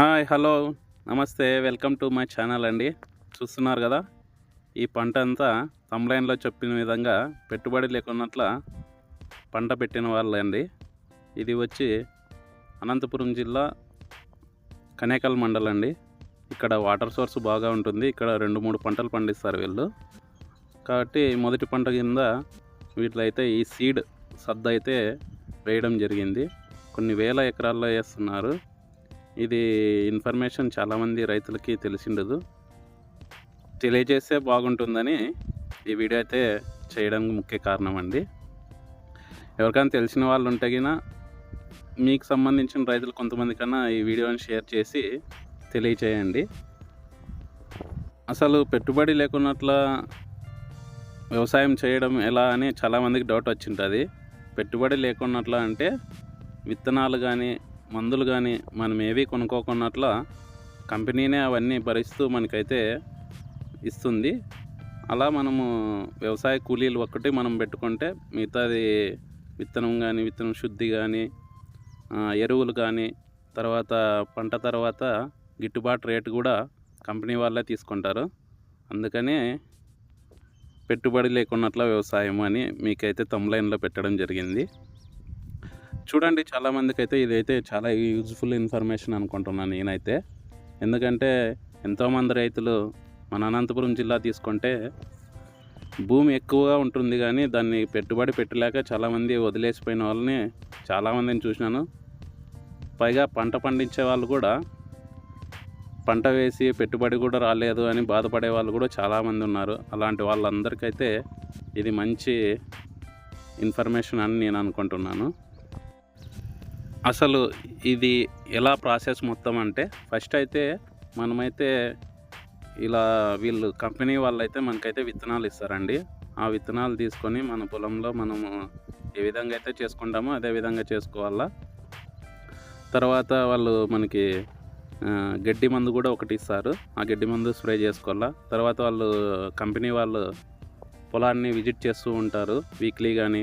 Hi hello. నమస్తే welcome to my channel అండి. చూస్తున్నారు కదా ఈ పంట అంతా తమ్లైన్లో చెప్పిన విధంగా పెట్టుబడి లేకున్నట్ల పంట పెట్టిన వాళ్ళండి. ఇది వచ్చి అనంతపురం జిల్లా కనేకల్ మండలం అండి ఇక్కడ వాటర్ సోర్స్ బాగా ఉంటుంది. ఇక్కడ రెండు మూడు పంటలు పండిస్తారు వీళ్ళు. కాబట్టి మొదటి పంట కింద వీటిలో అయితే ఈ సీడ్ సద్ద అయితే వేయడం జరిగింది. కొన్ని వేల ఎకరాల్లో వేస్తున్నారు. ఇది ఇన్ఫర్మేషన్ చాలామంది రైతులకి తెలిసిండదు. తెలియజేస్తే బాగుంటుందని ఈ వీడియో అయితే చేయడానికి ముఖ్య కారణం అండి ఎవరికైనా తెలిసిన వాళ్ళు ఉంటే మీకు సంబంధించిన రైతులు కొంతమంది కన్నా ఈ వీడియోని షేర్ చేసి తెలియచేయండి. అసలు పెట్టుబడి లేకున్నట్ల వ్యవసాయం చేయడం ఎలా అని చాలామందికి డౌట్ వచ్చింటుంది. పెట్టుబడి లేకున్నట్ల అంటే విత్తనాలు కానీ మందులు కానీ మనం ఏవి కొనుక్కోకున్నట్ల కంపెనీనే అవన్నీ భరిస్తూ మనకైతే ఇస్తుంది. అలా మనము వ్యవసాయ కూలీలు ఒక్కటి మనం పెట్టుకుంటే మిగతాది విత్తనం కానీ విత్తనం శుద్ధి కానీ ఎరువులు కానీ తర్వాత పంట తర్వాత గిట్టుబాటు రేటు కూడా కంపెనీ వాళ్ళే తీసుకుంటారు. అందుకనే పెట్టుబడి లేకున్నట్ల వ్యవసాయం అని మీకైతే తమ్లైన్లో పెట్టడం జరిగింది. చూడండి చాలామందికి అయితే ఇదైతే చాలా యూజ్ఫుల్ ఇన్ఫర్మేషన్ అనుకుంటున్నాను నేనైతే. ఎందుకంటే ఎంతోమంది రైతులు మన అనంతపురం జిల్లా తీసుకుంటే భూమి ఎక్కువగా ఉంటుంది కానీ దాన్ని పెట్టుబడి పెట్టలేక చాలామంది వదిలేసిపోయిన వాళ్ళని చాలామందిని చూసినాను. పైగా పంట పండించే వాళ్ళు కూడా పంట వేసి పెట్టుబడి కూడా రాలేదు అని బాధపడే వాళ్ళు కూడా చాలామంది ఉన్నారు. అలాంటి వాళ్ళందరికైతే ఇది మంచి ఇన్ఫర్మేషన్ అని నేను అనుకుంటున్నాను. అసలు ఇది ఎలా ప్రాసెస్ మొత్తం అంటే ఫస్ట్ అయితే మనమైతే ఇలా వీళ్ళు కంపెనీ వాళ్ళు అయితే మనకైతే విత్తనాలు ఇస్తారండి. ఆ విత్తనాలు తీసుకొని మన పొలంలో మనము ఏ విధంగా అయితే చేసుకుంటామో అదే విధంగా చేసుకోవాలా. తర్వాత వాళ్ళు మనకి గడ్డి మందు కూడా ఒకటి ఇస్తారు. ఆ గడ్డి మందు స్ప్రే చేసుకోవాలా. తర్వాత వాళ్ళు కంపెనీ వాళ్ళు పొలాన్ని విజిట్ చేస్తూ ఉంటారు. వీక్లీ కానీ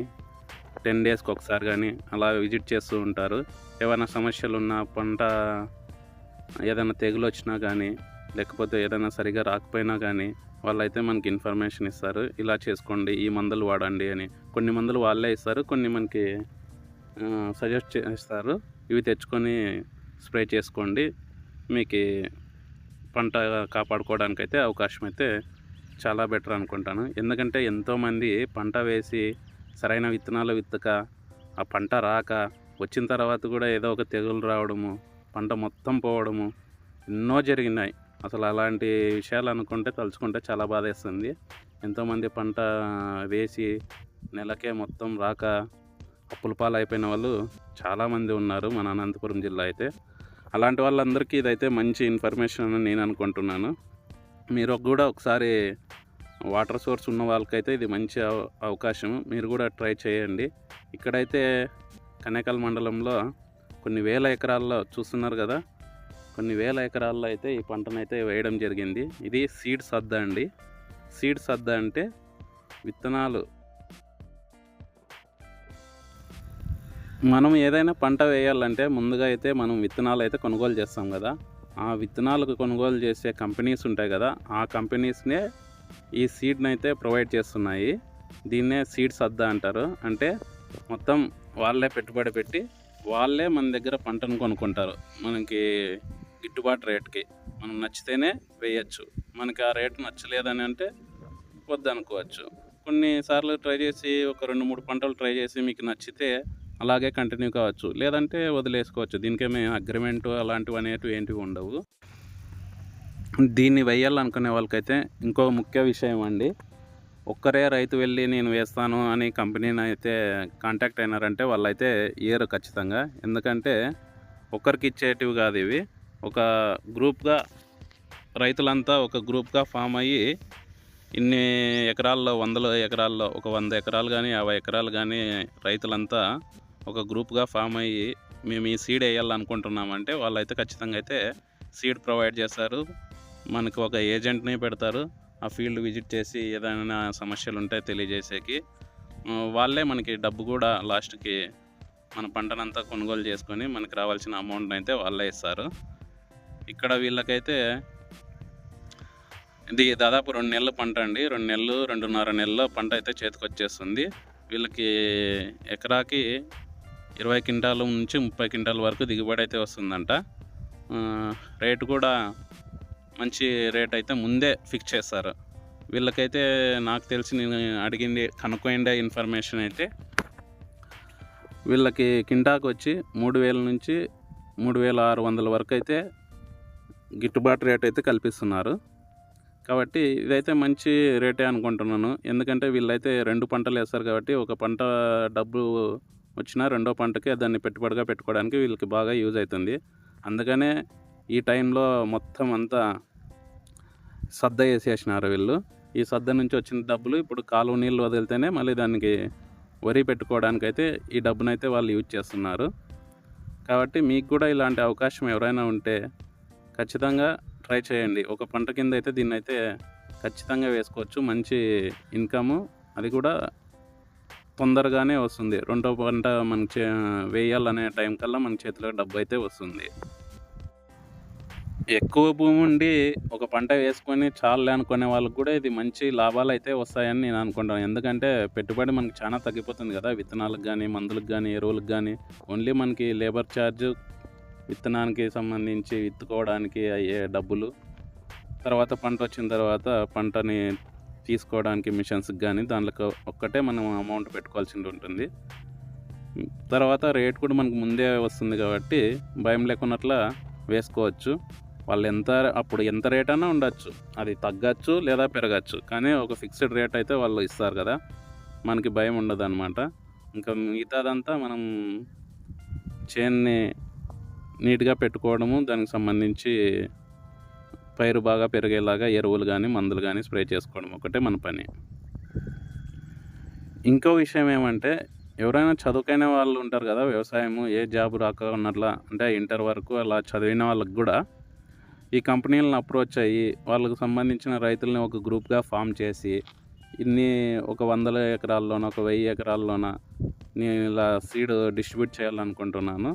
టెన్ డేస్కి ఒకసారి కానీ అలా విజిట్ చేస్తూ ఉంటారు. ఏమైనా సమస్యలు ఉన్నా పంట ఏదైనా తెగులు వచ్చినా కానీ లేకపోతే ఏదైనా సరిగా రాకపోయినా కానీ వాళ్ళైతే మనకి ఇన్ఫర్మేషన్ ఇస్తారు. ఇలా చేసుకోండి ఈ మందులు వాడండి అని కొన్ని మందులు వాళ్ళే ఇస్తారు కొన్ని మనకి సజెస్ట్ చేస్తారు. ఇవి తెచ్చుకొని స్ప్రే చేసుకోండి. మీకు పంట కాపాడుకోవడానికి అయితే అవకాశం అయితే చాలా బెటర్ అనుకుంటాను. ఎందుకంటే ఎంతోమంది పంట వేసి సరైన విత్తనాలు విత్తక ఆ పంట రాక వచ్చిన తర్వాత కూడా ఏదో ఒక తెగులు రావడము పంట మొత్తం పోవడము ఎన్నో జరిగినాయి. అసలు అలాంటి విషయాలు అనుకుంటే తలుచుకుంటే చాలా బాధేస్తుంది. ఎంతోమంది పంట వేసి నెలకే మొత్తం రాక అప్పుల పాలైపోయిన అయిపోయిన వాళ్ళు చాలామంది ఉన్నారు మన అనంతపురం జిల్లా అయితే. అలాంటి వాళ్ళందరికీ ఇదైతే మంచి ఇన్ఫర్మేషన్ అని నేను అనుకుంటున్నాను. మీరు కూడా ఒకసారి వాటర్ సోర్స్ ఉన్న వాళ్ళకైతే ఇది మంచి అవ- అవకాశం. మీరు కూడా ట్రై చేయండి. ఇక్కడైతే కనేకల్ మండలంలో కొన్ని వేల ఎకరాల్లో చూస్తున్నారు కదా కొన్ని వేల ఎకరాల్లో అయితే ఈ పంటనైతే వేయడం జరిగింది. ఇది సీడ్ సద్ద అండి. సీడ్ సద్ద అంటే విత్తనాలు. మనం ఏదైనా పంట వేయాలంటే ముందుగా అయితే మనం విత్తనాలు అయితే కొనుగోలు చేస్తాం కదా. ఆ విత్తనాలకు కొనుగోలు చేసే కంపెనీస్ ఉంటాయి కదా ఆ కంపెనీస్నే ఈ సీడ్ని అయితే ప్రొవైడ్ చేస్తున్నాయి. దీన్నే సీడ్ సద్ద అంటారు. అంటే మొత్తం వాళ్ళే పెట్టుబడి పెట్టి వాళ్ళే మన దగ్గర పంటను కొనుక్కుంటారు. మనకి గిట్టుబాటు రేట్కి. మనం నచ్చితేనే వేయచ్చు. మనకి ఆ రేటు నచ్చలేదని అంటే వద్దనుకోవచ్చు. కొన్నిసార్లు ట్రై చేసి ఒక రెండు మూడు పంటలు ట్రై చేసి మీకు నచ్చితే అలాగే కంటిన్యూ కావచ్చు. లేదంటే వదిలేసుకోవచ్చు. దీనికేమే అగ్రిమెంట్ అలాంటివి అనేటివి ఏంటివి ఉండవు. దీన్ని వేయాలనుకునే వాళ్ళకైతే ఇంకో ముఖ్య విషయం అండి. ఒక్కరే రైతు వెళ్ళి నేను వేస్తాను అని కంపెనీని అయితే కాంటాక్ట్ అయినారంటే వాళ్ళైతే ఇయర్ ఖచ్చితంగా. ఎందుకంటే ఒక్కరికి ఇచ్చేటివి కాదు ఇవి. ఒక గ్రూప్గా రైతులంతా ఒక గ్రూప్గా ఫామ్ అయ్యి ఇన్ని ఎకరాల్లో వందల ఎకరాల్లో ఒక వంద ఎకరాలు కానీ యాభై ఎకరాలు కానీ రైతులంతా ఒక గ్రూప్గా ఫామ్ అయ్యి మేము ఈ సీడ్ వేయాలనుకుంటున్నామంటే వాళ్ళైతే ఖచ్చితంగా అయితే సీడ్ ప్రొవైడ్ చేస్తారు. మనకు ఒక ఏజెంట్ని పెడతారు ఆ ఫీల్డ్ విజిట్ చేసి ఏదైనా సమస్యలు ఉంటే తెలియజేసేకి వాళ్ళే మనకి డబ్బు కూడా లాస్ట్కి మన పంటనంతా కొనుగోలు చేసుకొని మనకి రావాల్సిన అమౌంట్ని అయితే వాళ్ళే ఇస్తారు. ఇక్కడ వీళ్ళకైతే ఇది దాదాపు రెండు నెలల పంట అండి. రెండు నెలలు రెండున్నర నెలల పంట అయితే చేతికి వచ్చేస్తుంది వీళ్ళకి ఎకరాకి ఇరవై క్వింటాల నుంచి ముప్పై క్వింటాల వరకు దిగుబడి అయితే వస్తుందంట. రేటు కూడా మంచి రేట్ అయితే ముందే ఫిక్స్ చేస్తారు వీళ్ళకైతే నాకు తెలిసి నేను అడిగింది కనుక్కోండే ఇన్ఫర్మేషన్ అయితే. వీళ్ళకి కింటాకు వచ్చి మూడు వేల నుంచి మూడు వేల ఆరు వందల వరకు అయితే గిట్టుబాటు రేట్ అయితే కల్పిస్తున్నారు. కాబట్టి ఇదైతే మంచి రేటే అనుకుంటున్నాను. ఎందుకంటే వీళ్ళైతే రెండు పంటలు వేస్తారు కాబట్టి ఒక పంట డబ్బు వచ్చినా రెండో పంటకి దాన్ని పెట్టుబడిగా పెట్టుకోవడానికి వీళ్ళకి బాగా యూజ్ అవుతుంది. అందుకనే ఈ టైంలో మొత్తం అంతా సద్ద వేసేసినారు వీళ్ళు. ఈ సద్ద నుంచి వచ్చిన డబ్బులు ఇప్పుడు కాలువ నీళ్ళు వదిలితేనే మళ్ళీ దానికి వరి పెట్టుకోవడానికైతే ఈ డబ్బునైతే వాళ్ళు యూజ్ చేస్తున్నారు. కాబట్టి మీకు కూడా ఇలాంటి అవకాశం ఎవరైనా ఉంటే ఖచ్చితంగా ట్రై చేయండి. ఒక పంట కింద అయితే దీన్ని అయితే ఖచ్చితంగా వేసుకోవచ్చు. మంచి ఇన్కము అది కూడా తొందరగానే వస్తుంది. రెండో పంట మనకి వేయాలనే టైం కల్లా మన చేతిలో డబ్బు అయితే వస్తుంది. ఎక్కువ భూమి ఉండి ఒక పంట వేసుకొని చాలే అనుకునే వాళ్ళకి కూడా ఇది మంచి లాభాలు అయితే వస్తాయని నేను అనుకుంటాను. ఎందుకంటే పెట్టుబడి మనకి చాలా తగ్గిపోతుంది కదా. విత్తనాలకు కానీ మందులకు కానీ ఎరువులకు కానీ ఓన్లీ మనకి లేబర్ ఛార్జ్ విత్తనానికి సంబంధించి విత్తుకోవడానికి అయ్యే డబ్బులు. తర్వాత పంట వచ్చిన తర్వాత పంటని తీసుకోవడానికి మిషన్స్కి కానీ దాంట్లో ఒక్కటే మనం అమౌంట్ పెట్టుకోవాల్సి ఉంటుంది. తర్వాత రేట్ కూడా మనకు ముందే వస్తుంది కాబట్టి భయం లేకున్నట్ల వేసుకోవచ్చు. వాళ్ళు ఎంత అప్పుడు ఎంత రేట్ అయినా ఉండొచ్చు. అది తగ్గచ్చు లేదా పెరగచ్చు. కానీ ఒక ఫిక్స్డ్ రేట్ అయితే వాళ్ళు ఇస్తారు కదా. మనకి భయం ఉండదు అనమాట ఇంకా మిగతాదంతా మనం చేన్ని నీట్గా పెట్టుకోవడము దానికి సంబంధించి పైరు బాగా పెరిగేలాగా ఎరువులు కానీ మందులు కానీ స్ప్రే చేసుకోవడం ఒకటే మన పని. ఇంకో విషయం ఏమంటే ఎవరైనా చదువుకైన వాళ్ళు ఉంటారు కదా వ్యవసాయము ఏ జాబ్ రాక ఉన్నట్లా అంటే ఇంటర్ వరకు అలా చదివిన వాళ్ళకి కూడా ఈ కంపెనీలను అప్రోచ్ అయ్యి వాళ్ళకు సంబంధించిన రైతుల్ని ఒక గ్రూప్గా ఫామ్ చేసి ఇన్ని ఒక వందల ఎకరాల్లోన ఒక వెయ్యి ఎకరాల్లోన నేను ఇలా సీడ్ డిస్ట్రిబ్యూట్ చేయాలనుకుంటున్నాను.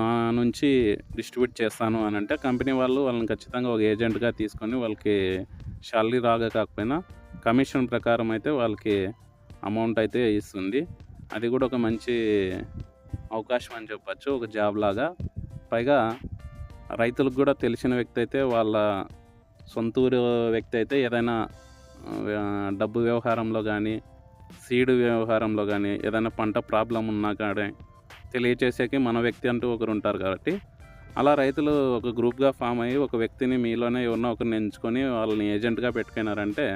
నా నుంచి డిస్ట్రిబ్యూట్ చేస్తాను అని అంటే కంపెనీ వాళ్ళు వాళ్ళని ఖచ్చితంగా ఒక ఏజెంట్గా తీసుకొని వాళ్ళకి శాలరీ రాగా కాకపోయినా కమిషన్ ప్రకారం అయితే వాళ్ళకి అమౌంట్ అయితే ఇస్తుంది. అది కూడా ఒక మంచి అవకాశం అని చెప్పచ్చు ఒక జాబ్ లాగా. పైగా రైతులకు కూడా తెలిసిన వ్యక్తి అయితే వాళ్ళ సొంత ఊరు వ్యక్తి అయితే ఏదైనా డబ్బు వ్యవహారంలో కానీ సీడ్ వ్యవహారంలో కానీ ఏదైనా పంట ప్రాబ్లం ఉన్నా కానీ తెలియచేసేకి మన వ్యక్తి అంటూ ఒకరు ఉంటారు కాబట్టి అలా రైతులు ఒక గ్రూప్గా ఫామ్ అయ్యి ఒక వ్యక్తిని మీలోనే ఎవరినో ఒకరిని ఎంచుకొని వాళ్ళని ఏజెంట్గా పెట్టుకున్నారంటే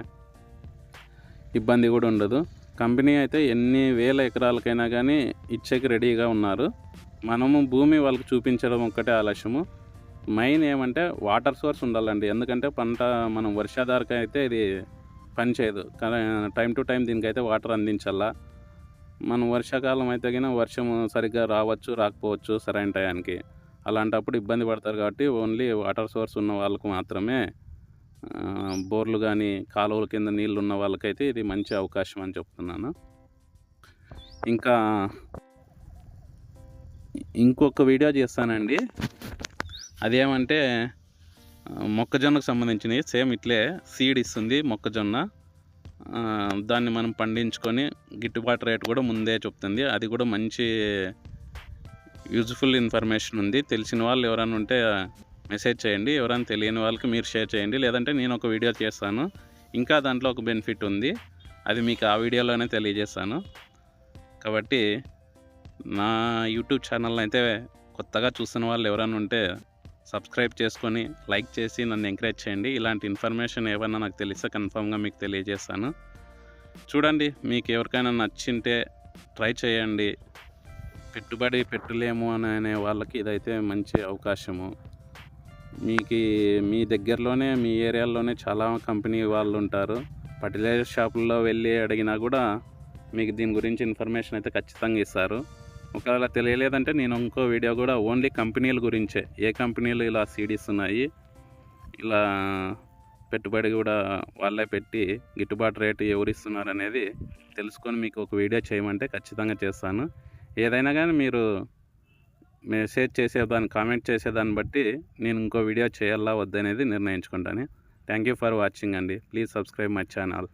ఇబ్బంది కూడా ఉండదు. కంపెనీ అయితే ఎన్ని వేల ఎకరాలకైనా కానీ ఇచ్చేకి రెడీగా ఉన్నారు. మనము భూమి వాళ్ళకి చూపించడం ఒక్కటే ఆలస్యము. మెయిన్ ఏమంటే వాటర్ సోర్స్ ఉండాలండి. ఎందుకంటే పంట మనం వర్షాధారక అయితే ఇది పనిచేయదు కానీ టైం టు టైం దీనికైతే వాటర్ అందించాలా? మనం వర్షాకాలం అయితే కానీ వర్షం సరిగ్గా రావచ్చు రాకపోవచ్చు సరైన టయానికి. అలాంటప్పుడు ఇబ్బంది పడతారు కాబట్టి ఓన్లీ వాటర్ సోర్స్ ఉన్న వాళ్ళకు మాత్రమే బోర్లు కానీ కాలువల కింద నీళ్ళు ఉన్న వాళ్ళకైతే ఇది మంచి అవకాశం అని చెప్తున్నాను. ఇంకా ఇంకొక వీడియో చేస్తానండి. అదేమంటే మొక్కజొన్నకు సంబంధించినవి సేమ్ ఇట్లే సీడ్ ఇస్తుంది మొక్కజొన్న. దాన్ని మనం పండించుకొని గిట్టుబాటు రేట్ కూడా ముందే చెప్తుంది. అది కూడా మంచి యూజ్ఫుల్ ఇన్ఫర్మేషన్ ఉంది. తెలిసిన వాళ్ళు ఎవరైనా ఉంటే మెసేజ్ చేయండి. ఎవరైనా తెలియని వాళ్ళకి మీరు షేర్ చేయండి. లేదంటే నేను ఒక వీడియో చేస్తాను. ఇంకా దాంట్లో ఒక బెనిఫిట్ ఉంది. అది మీకు ఆ వీడియోలోనే తెలియజేస్తాను. కాబట్టి నా యూట్యూబ్ ఛానల్ అయితే కొత్తగా చూస్తున్న వాళ్ళు ఎవరైనా ఉంటే సబ్స్క్రైబ్ చేసుకొని లైక్ చేసి నన్ను ఎంకరేజ్ చేయండి. ఇలాంటి ఇన్ఫర్మేషన్ ఏమైనా నాకు తెలిస్తే కన్ఫామ్గా మీకు తెలియజేస్తాను. చూడండి మీకు ఎవరికైనా నచ్చింటే ట్రై చేయండి. పెట్టుబడి పెట్టలేము అని అనే వాళ్ళకి ఇదైతే మంచి అవకాశము. మీకు మీ దగ్గరలోనే మీ ఏరియాలోనే చాలా కంపెనీ వాళ్ళు ఉంటారు. ఫర్టిలైజర్ షాపుల్లో వెళ్ళి అడిగినా కూడా మీకు దీని గురించి ఇన్ఫర్మేషన్ అయితే ఖచ్చితంగా ఇస్తారు. ఒకవేళ తెలియలేదంటే నేను ఇంకో వీడియో కూడా ఓన్లీ కంపెనీల గురించే. ఏ కంపెనీలు ఇలా సీడీస్ ఉన్నాయి ఇలా పెట్టుబడి కూడా వాళ్ళే పెట్టి గిట్టుబాటు రేటు ఎవరు ఇస్తున్నారు అనేది తెలుసుకొని మీకు ఒక వీడియో చేయమంటే ఖచ్చితంగా చేస్తాను. ఏదైనా కానీ మీరు మెసేజ్ చేసేదాన్ని కామెంట్ చేసేదాన్ని బట్టి నేను ఇంకో వీడియో చేయాలా వద్దనేది నిర్ణయించుకుంటాను. థ్యాంక్ యూ ఫర్ వాచింగ్ అండి. Please subscribe my channel.